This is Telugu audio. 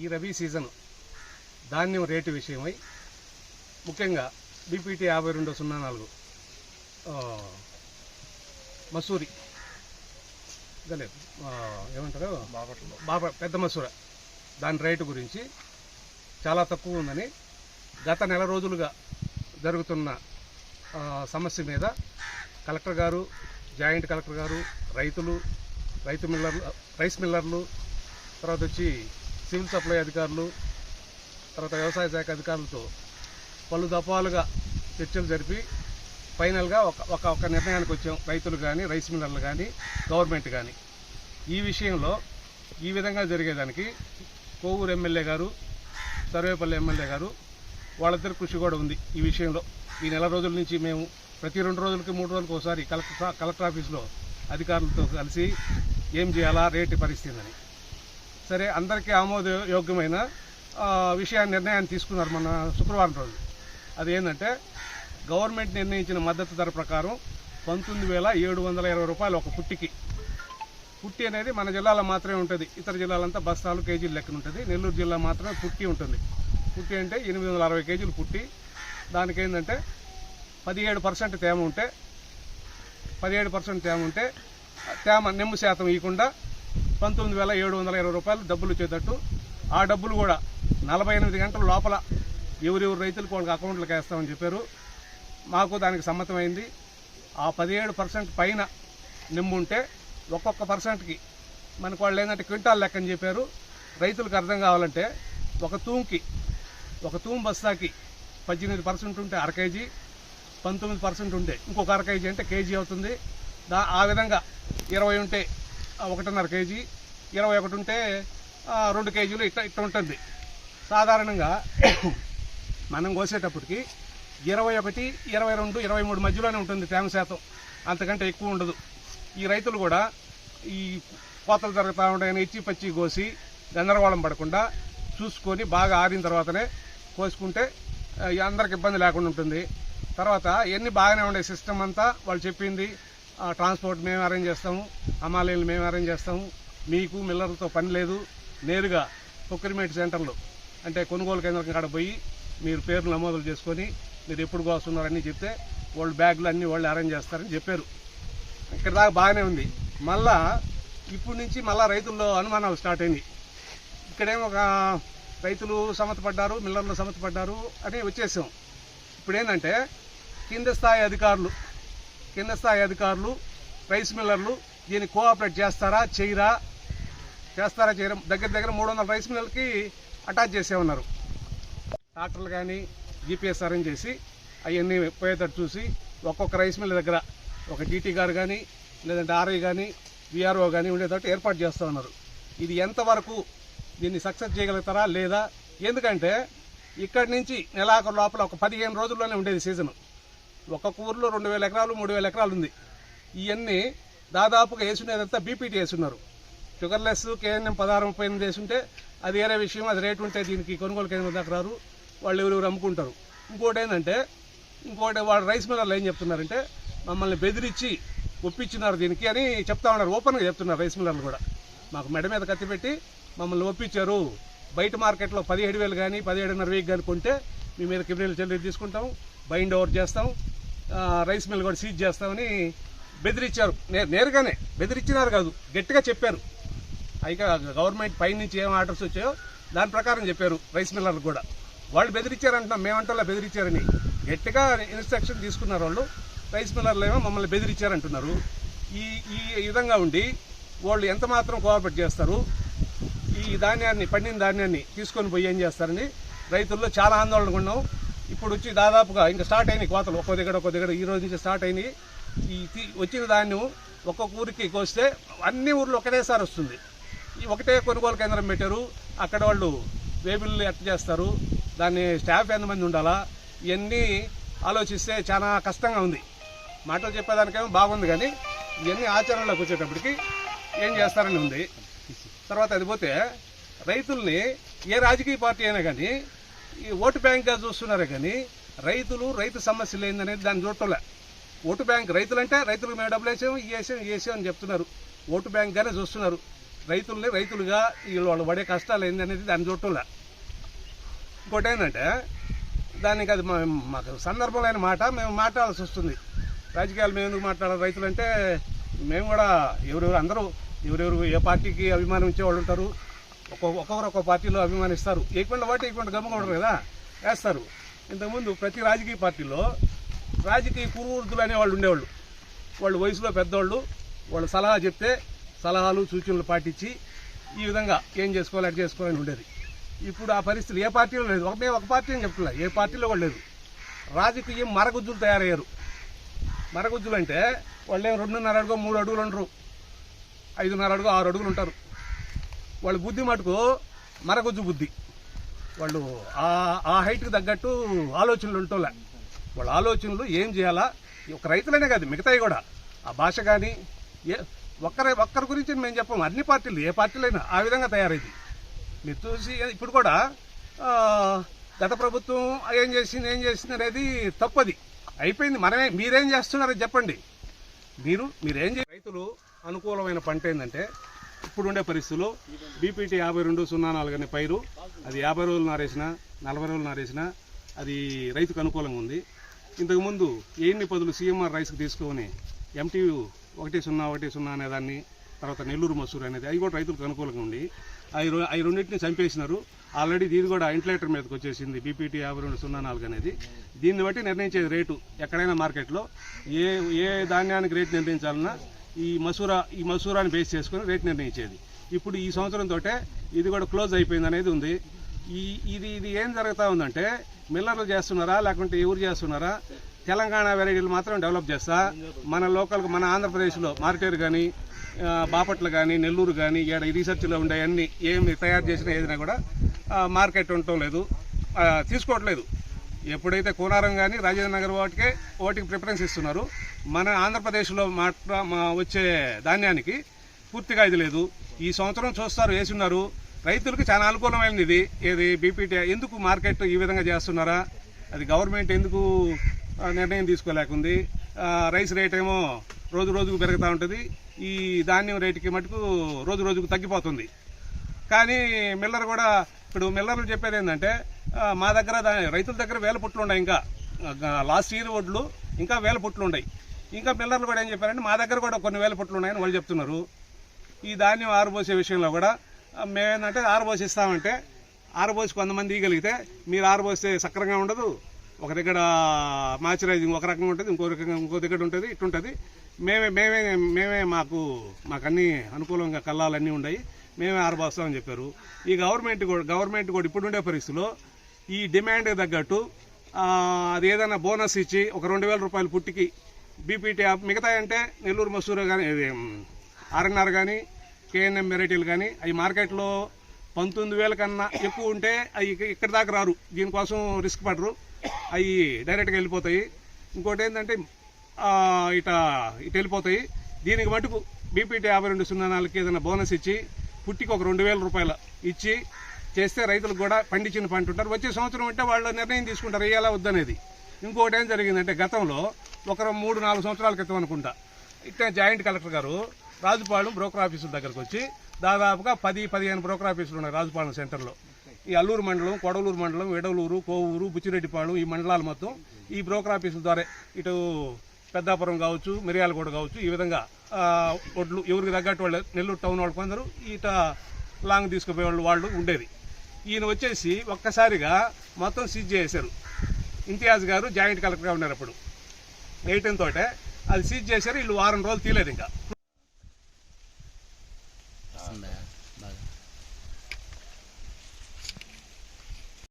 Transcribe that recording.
ఈ రబీ సీజన్ ధాన్యం రేటు విషయమై ముఖ్యంగా బీపీటీ యాభై రెండు సున్నా నాలుగు మసూరి ఏమంటారు? బాబా పెద్ద మసూర. దాని రేటు గురించి చాలా తక్కువ ఉందని గత నెల రోజులుగా జరుగుతున్న సమస్య మీద కలెక్టర్ గారు జాయింట్ కలెక్టర్ గారు రైతులు రైతు మిల్లర్లు రైస్ మిల్లర్లు తర్వాత వచ్చి సివిల్ సప్లై అధికారులు తర్వాత వ్యవసాయ శాఖ అధికారులతో పలు దఫాలుగా చర్చలు జరిపి ఫైనల్గా ఒక ఒక ఒక నిర్ణయానికి వచ్చాం. రైతులు కానీ రైస్ మిల్లర్లు కానీ గవర్నమెంట్ కానీ ఈ విషయంలో ఈ విధంగా జరిగేదానికి కోవూరు ఎమ్మెల్యే గారు సర్వేపల్లి ఎమ్మెల్యే గారు వాళ్ళిద్దరు కృషి కూడా ఉంది ఈ విషయంలో. ఈ నెల రోజుల నుంచి మేము ప్రతి రెండు రోజులకి మూడు రోజులకి ఒకసారి కలెక్టర్ కలెక్టర్ ఆఫీస్లో అధికారులతో కలిసి ఏం చేయాలా రేటు పరిస్థితి అని. సరే అందరికీ ఆమోదయోగ్యమైన విషయాన్ని నిర్ణయాన్ని తీసుకున్నారు మన శుక్రవారం రోజు. అది ఏంటంటే గవర్నమెంట్ నిర్ణయించిన మద్దతు ధర ప్రకారం పంతొమ్మిది వేల ఏడు వందల ఇరవై రూపాయలు ఒక పుట్టికి. పుట్టి అనేది మన జిల్లాలో మాత్రమే ఉంటుంది. ఇతర జిల్లాలంతా బస్తాలు కేజీలు లెక్కన ఉంటుంది. నెల్లూరు జిల్లా మాత్రమే పుట్టి ఉంటుంది. పుట్టి అంటే ఎనిమిది వందల అరవై కేజీలు పుట్టి దానికి ఏంటంటే పదిహేడు పర్సెంట్ తేమ ఉంటే పదిహేడు పర్సెంట్ తేమ ఉంటే తేమ నిమ్ము శాతం ఇవ్వకుండా పంతొమ్మిది వేల ఏడు వందల ఇరవై రూపాయలు డబ్బులు వచ్చేటట్టు. ఆ డబ్బులు కూడా నలభై ఎనిమిది గంటల లోపల ఎవరెవరు రైతులకు వాళ్ళకి అకౌంట్లకు వేస్తామని చెప్పారు. మాకు దానికి సమ్మతమైంది. ఆ పదిహేడు పర్సెంట్ పైన నిమ్ముంటే ఒక్కొక్క పర్సెంట్కి మనకు వాళ్ళు ఏంటంటే క్వింటాల్ లెక్కని చెప్పారు. రైతులకు అర్థం కావాలంటే ఒక తూంకి ఒక తూం బస్తాకి పద్దెనిమిది పర్సెంట్ ఉంటే అర కేజీ పంతొమ్మిది పర్సెంట్ ఉంటే ఇంకొక అర కేజీ అంటే కేజీ అవుతుంది. దా ఆ విధంగా ఇరవై ఉంటే ఒకటిన్నర కేజీ ఇరవై ఒకటి ఉంటే రెండు కేజీలు ఇట్లా ఇట్లా ఉంటుంది. సాధారణంగా మనం కోసేటప్పటికి ఇరవై ఒకటి ఇరవై రెండు ఇరవై మూడు మధ్యలోనే ఉంటుంది తేమ శాతం. అంతకంటే ఎక్కువ ఉండదు. ఈ రైతులు కూడా ఈ కోతలు జరుగుతూ ఉంటాయని ఇచ్చి పచ్చి కోసి గందరగోళం పడకుండా చూసుకొని బాగా ఆరిన తర్వాతనే కోసుకుంటే అందరికి ఇబ్బంది లేకుండా ఉంటుంది. తర్వాత ఎన్ని బాగానే ఉండే సిస్టమ్ అంతా వాళ్ళు చెప్పింది ట్రాన్స్పోర్ట్ మేము అరేంజ్ చేస్తాము అమాలీలు మేము అరేంజ్ చేస్తాము. మీకు మిల్లర్లతో పని లేదు. నేరుగా ప్రొక్యూర్మెంట్ సెంటర్లు అంటే కొనుగోలు కేంద్రం కాడ పోయి మీరు పేర్లు నమోదులు చేసుకొని మీరు ఎప్పుడు కోస్తున్నారని చెప్తే వాళ్ళు బ్యాగులు అన్నీ వాళ్ళు అరేంజ్ చేస్తారని చెప్పారు. ఇక్కడ దాకా బాగానే ఉంది. మళ్ళా ఇప్పుడు నుంచి మళ్ళా రైతుల్లో అనుమానాలు స్టార్ట్ అయింది. ఇక్కడేమో ఒక రైతులు సమతపడ్డారు మిల్లర్లు సమతపడ్డారు అని వచ్చేసాం. ఇప్పుడు ఏంటంటే కింద స్థాయి అధికారులు కింద స్థాయి అధికారులు రైస్ మిల్లర్లు దీన్ని కోఆపరేట్ చేస్తారా చేయరా? చేస్తారా చేయరా? దగ్గర దగ్గర మూడు వందల రైస్ మిల్లర్కి అటాచ్ చేసే ఉన్నారు. ట్రాక్టర్లు కానీ జీపీఎస్ అరేంజ్ చేసి అవన్నీ పోయేటట్టు చూసి ఒక్కొక్క రైస్ మిల్ దగ్గర ఒక డీటీ గారు కానీ లేదంటే ఆర్ఐ కానీ విఆర్ఓ కానీ ఉండేటట్టు ఏర్పాటు చేస్తూ ఉన్నారు. ఇది ఎంతవరకు దీన్ని సక్సెస్ చేయగలుగుతారా లేదా? ఎందుకంటే ఇక్కడి నుంచి నెలాఖరు లోపల ఒక పదిహేను రోజుల్లోనే ఉండేది సీజన్ ఒక్కొక్క ఊర్లో రెండు వేల ఎకరాలు మూడు వేల ఎకరాలు ఉంది. ఇవన్నీ దాదాపుగా వేసుకునేదంతా బీపీటీ వేసున్నారు. షుగర్లెస్ కేఎన్ఎం పదహారు ముప్పై ఎనిమిది వేసుంటే అది వేరే విషయం అది రేటు ఉంటే దీనికి కొనుగోలు కేంద్రం దాకా రారు. వాళ్ళు ఎవరు అమ్ముకుంటారు. ఇంకోటి ఏంటంటే ఇంకోటి వాళ్ళు రైస్ మిల్లర్లు ఏం చెప్తున్నారంటే మమ్మల్ని బెదిరించి ఒప్పించినారు దీనికి అని చెప్తా ఉన్నారు. ఓపెన్గా చెప్తున్నారు రైస్ మిల్లర్లు కూడా. మాకు మెడ మీద కత్తి పెట్టి మమ్మల్ని ఒప్పించారు. బయట మార్కెట్లో పదిహేడు వేలు కానీ పదిహేడున్నర వేలు కానీ కొంటే మీ మీద క్రిమినల్ చర్యలు తీసుకుంటాం. బైండ్ ఓవర్ చేస్తాం. రైస్ మిల్ కూడా సీజ్ చేస్తామని బెదిరించారు నేరుగానే బెదిరించినారు కాదు గట్టిగా చెప్పారు. అయితే గవర్నమెంట్ పై నుంచి ఏం ఆర్డర్స్ వచ్చాయో దాని ప్రకారం చెప్పారు రైస్ మిల్లర్లు కూడా. వాళ్ళు బెదిరించారంటున్నాం మేమంటే బెదిరించారని గట్టిగా ఇన్స్ట్రక్షన్ తీసుకున్నారు వాళ్ళు రైస్ మిల్లర్లు ఏమో మమ్మల్ని బెదిరించారంటున్నారు ఈ ఈ విధంగా ఉండి వాళ్ళు ఎంత మాత్రం కోఆపరేట్ చేస్తారు ఈ ధాన్యాన్ని పండిన ధాన్యాన్ని తీసుకొని పోయి ఏం చేస్తారని రైతుల్లో చాలా ఆందోళనగా ఉన్నాం. ఇప్పుడు వచ్చి దాదాపుగా ఇంకా స్టార్ట్ అయినాయి కోతలు. ఒక్కో దగ్గర ఒక్కో దగ్గర ఈ రోజు నుంచి స్టార్ట్ అయినాయి. ఈ వచ్చిన ధాన్యం ఒక్కొక్క ఊరికి కోస్తే అన్ని ఊర్లు ఒకటేసారి వస్తుంది. ఈ ఒకటే కొనుగోలు కేంద్రం పెట్టారు. అక్కడ వాళ్ళు వేబుల్ని ఎట్ట చేస్తారు. దాన్ని స్టాఫ్ ఎంతమంది ఉండాలా? ఇవన్నీ ఆలోచిస్తే చాలా కష్టంగా ఉంది. మాటలు చెప్పేదానికేమో బాగుంది కానీ ఇవన్నీ ఆచరణలోకి వచ్చేటప్పటికి ఏం చేస్తారని ఉంది. తర్వాత అది పోతే రైతుల్ని ఏ రాజకీయ పార్టీ అయినా కానీ ఈ ఓటు బ్యాంక్గా చూస్తున్నారే కానీ రైతులు రైతు సమస్యలు ఏందనేది దాన్ని చూడటంలే. ఓటు బ్యాంక్ రైతులంటే రైతులకు మేము డబ్బులు వేసాం ఈ వేసాం వేసాం అని చెప్తున్నారు. ఓటు బ్యాంక్గానే చూస్తున్నారు. రైతుల్ని రైతులుగా వీళ్ళు వాళ్ళు పడే కష్టాలు ఏందనేది దాన్ని చూడటంలే. ఇంకోటి ఏంటంటే దానికి అది మా- మాకు సందర్భమైన మాట మేము మాట్లాడాల్సి వస్తుంది. రాజకీయాలు మేము ఎందుకు మాట్లాడాలి? రైతులంటే మేము కూడా ఎవరెవరు అందరూ ఎవరెవరు ఏ పార్టీకి అభిమానం ఇచ్చేవాళ్ళు ఉంటారు ఒక్కొక్కరు ఒక్కొక్క పార్టీలో అభిమానిస్తారు. ఏకుండా వాటి ఏకుండా గమ్మ ఉండరు కదా? వేస్తారు. ఇంతకుముందు ప్రతి రాజకీయ పార్టీలో రాజకీయ కురువృద్ధులు అనేవాళ్ళు ఉండేవాళ్ళు. వాళ్ళు వయసులో పెద్దవాళ్ళు వాళ్ళు సలహా చెప్తే సలహాలు సూచనలు పాటించి ఈ విధంగా ఏం చేసుకోవాలి అటు చేసుకోవాలని ఉండేది. ఇప్పుడు ఆ పరిస్థితులు ఏ పార్టీలో లేదు. ఒకటే మేము ఒక పార్టీ అని చెప్తున్నా. ఏ పార్టీలో కూడా లేదు. రాజకీయం మరగుజ్జులు తయారయ్యారు. మరగుజ్జులు అంటే వాళ్ళు ఏం రెండున్నర అడుగు మూడు అడుగులు ఉండరు. ఐదున్నర అడుగు ఆరు అడుగులు ఉంటారు. వాళ్ళ బుద్ధి మటుకు మరగుజ్జు బుద్ధి. వాళ్ళు ఆ ఆ హైట్కి తగ్గట్టు ఆలోచనలు ఉంటోలే వాళ్ళ ఆలోచనలు ఏం చేయాలా? ఒక రైతులనే కాదు మిగతాయి కూడా. ఆ భాష కానీ ఏ ఒక్కరి ఒక్కరి గురించి మేము చెప్పము. అన్ని పార్టీలు ఏ పార్టీలైనా ఆ విధంగా తయారైంది. మీరు చూసి ఇప్పుడు కూడా గత ప్రభుత్వం ఏం చేసింది ఏం చేసింది అనేది తప్పది. అయిపోయింది. మనమే మీరేం చేస్తున్నారో చెప్పండి. మీరు మీరేం చే రైతులు అనుకూలమైన పంట ఏంటంటే ఇప్పుడుండే పరిస్థితుల్లో బీపీటీ యాభై రెండు సున్నా నాలుగు అనే పైరు అది యాభై రోజులు నారేసిన నలభై రోజులు నారేసిన అది రైతుకు అనుకూలంగా ఉంది. ఇంతకుముందు ఎన్ని పదులు సీఎంఆర్ రైస్కి తీసుకొని ఎంటీయూ ఒకటి సున్నా ఒకటి సున్నా అనే దాన్ని తర్వాత నెల్లూరు మసూరు అనేది అవి కూడా రైతులకు అనుకూలంగా ఉంది. అవి అవి రెండింటిని చంపేసినారు. ఆల్రెడీ దీని కూడా ఇంట్లేటర్ మీదకి వచ్చేసింది బీపీటీ యాభై రెండు సున్నా నాలుగు అనేది. దీన్ని బట్టి నిర్ణయించేది రేటు ఎక్కడైనా మార్కెట్లో ఏ ఏ ధాన్యానికి రేటు నిర్ణయించాలన్నా ఈ మసూరా ఈ మసూరాని బేస్ చేసుకొని రేట్ నిర్ణయించేది. ఇప్పుడు ఈ సంవత్సరం తోటే ఇది కూడా క్లోజ్ అయిపోయింది అనేది ఉంది. ఈ ఇది ఇది ఏం జరుగుతూ ఉందంటే మిల్లర్లు చేస్తున్నారా లేకుంటే ఎవరు చేస్తున్నారా? తెలంగాణ వెరైటీలు మాత్రం డెవలప్ చేస్తా. మన లోకల్ మన ఆంధ్రప్రదేశ్లో మార్కేరు కానీ బాపట్ల కానీ నెల్లూరు కానీ ఇక్కడ రీసెర్చ్లో ఉండే అన్ని ఏమి తయారు చేసినా ఏదైనా కూడా మార్కెట్ ఉండటం లేదు. తీసుకోవట్లేదు. ఎప్పుడైతే కోనారం కానీ రాజేంద్ర నగర్ వాటికే వాటికి ప్రిఫరెన్స్ ఇస్తున్నారు మన ఆంధ్రప్రదేశ్లో మా వచ్చే ధాన్యానికి పూర్తిగా ఇది లేదు. ఈ సంవత్సరం చూస్తారు వేసున్నారు. రైతులకు చాలా అనుకూలమైనది ఇది. ఏది బీపీటీ ఎందుకు మార్కెట్ ఈ విధంగా చేస్తున్నారా? అది గవర్నమెంట్ ఎందుకు నిర్ణయం తీసుకోలేకుంది? రైస్ రేట్ ఏమో రోజు రోజుకు పెరుగుతూ ఉంటుంది. ఈ ధాన్యం రేటుకి మటుకు రోజు రోజుకు తగ్గిపోతుంది. కానీ మిల్లర్ కూడా ఇప్పుడు మిల్లర్లు చెప్పేది ఏంటంటే మా దగ్గర దాని రైతుల దగ్గర వేల పుట్లు ఉన్నాయి ఇంకా. లాస్ట్ ఇయర్ వడ్లు ఇంకా వేల పుట్లు ఉన్నాయి. ఇంకా పిల్లర్లు కూడా ఏం చెప్పారంటే మా దగ్గర కూడా కొన్ని వేల పుట్లు ఉన్నాయని వాళ్ళు చెప్తున్నారు. ఈ ధాన్యం ఆరబోసే విషయంలో కూడా ఆ, మేమేంటంటే ఆరబోసిస్తామంటే ఆరబోసి కొంతమంది ఇవ్వగలిగితే మీరు ఆరబోస్తే సక్రంగా ఉండదు ఒక దగ్గర మాయిశ్చరైజింగ్ ఒక రకంగా ఉంటుంది ఇంకో రకంగా ఇంకో దగ్గర ఉంటుంది ఇట్టుంటుంది. మేమే మేమే మేమే మాకు మాకు అన్ని అనుకూలంగా కళ్ళాలన్నీ ఉన్నాయి మేమే ఆరబోస్తామని చెప్పారు. ఈ గవర్నమెంట్ కూడా గవర్నమెంట్ కూడా ఇప్పుడుండే పరిస్థితిలో ఈ డిమాండ్ తగ్గట్టు అది ఏదైనా బోనస్ ఇచ్చి ఒక రెండు వేల రూపాయలు పుట్టికి బీపీటీ యాప్ మిగతా అంటే నెల్లూరు మసూరు కానీ ఆర్ఎన్ఆర్ కానీ కేఎన్ఎం వెరైటీలు కానీ అవి మార్కెట్లో పంతొమ్మిది వేల కన్నా ఎక్కువ ఉంటే అవి ఇక్కడి దాకా రారు. దీనికోసం రిస్క్ పడరు. అవి డైరెక్ట్గా వెళ్ళిపోతాయి. ఇంకోటి ఏంటంటే ఇట ఇటు వెళ్ళిపోతాయి. దీనికి మటుకు బీపీటీ యాభై రెండు సున్నా నాలుగుకి ఏదైనా బోనస్ ఇచ్చి పుట్టికి ఒక రెండు వేల రూపాయలు ఇచ్చి చేస్తే రైతులకు కూడా పండించిన పంట ఉంటారు. వచ్చే సంవత్సరం అంటే వాళ్ళు నిర్ణయం తీసుకుంటారు. వేయాలా వద్దనేది. ఇంకోటి ఏం జరిగిందంటే గతంలో ఒక మూడు నాలుగు సంవత్సరాల క్రితం అనుకుంటా. ఇట్లా జాయింట్ కలెక్టర్ గారు రాజుపాలెం బ్రోకర్ ఆఫీసుల దగ్గరకు వచ్చి దాదాపుగా పది పదిహేను బ్రోకర్ ఆఫీసులు ఉన్నాయి రాజుపాలెం సెంటర్లో. ఈ అల్లూరు మండలం కొడలూరు మండలం ఎడలూరు కోవూరు బుచ్చిరెడ్డిపాలెం ఈ మండలాలు మొత్తం ఈ బ్రోకర్ ఆఫీసుల ద్వారా ఇటు పెద్దాపురం కావచ్చు మిరియాలగూడ కావచ్చు ఈ విధంగా ఒడ్లు ఎవరికి తగ్గట్టు వాళ్ళు నెల్లూరు టౌన్ వాళ్ళు కొందరు ఈట లాంగ్ తీసుకుపోయే వాళ్ళు వాళ్ళు ఉండేది. ఈయన వచ్చేసి ఒక్కసారిగా మొత్తం సీజ్ చేశారు ఇంతియాజ్ గారు జాయింట్ కలెక్టర్గా ఉన్నారు అప్పుడు. ఎయిటీన్ తోటే. అది సీజ్ చేశారు వీళ్ళు వారం రోజులు తీయలేదు ఇంకా.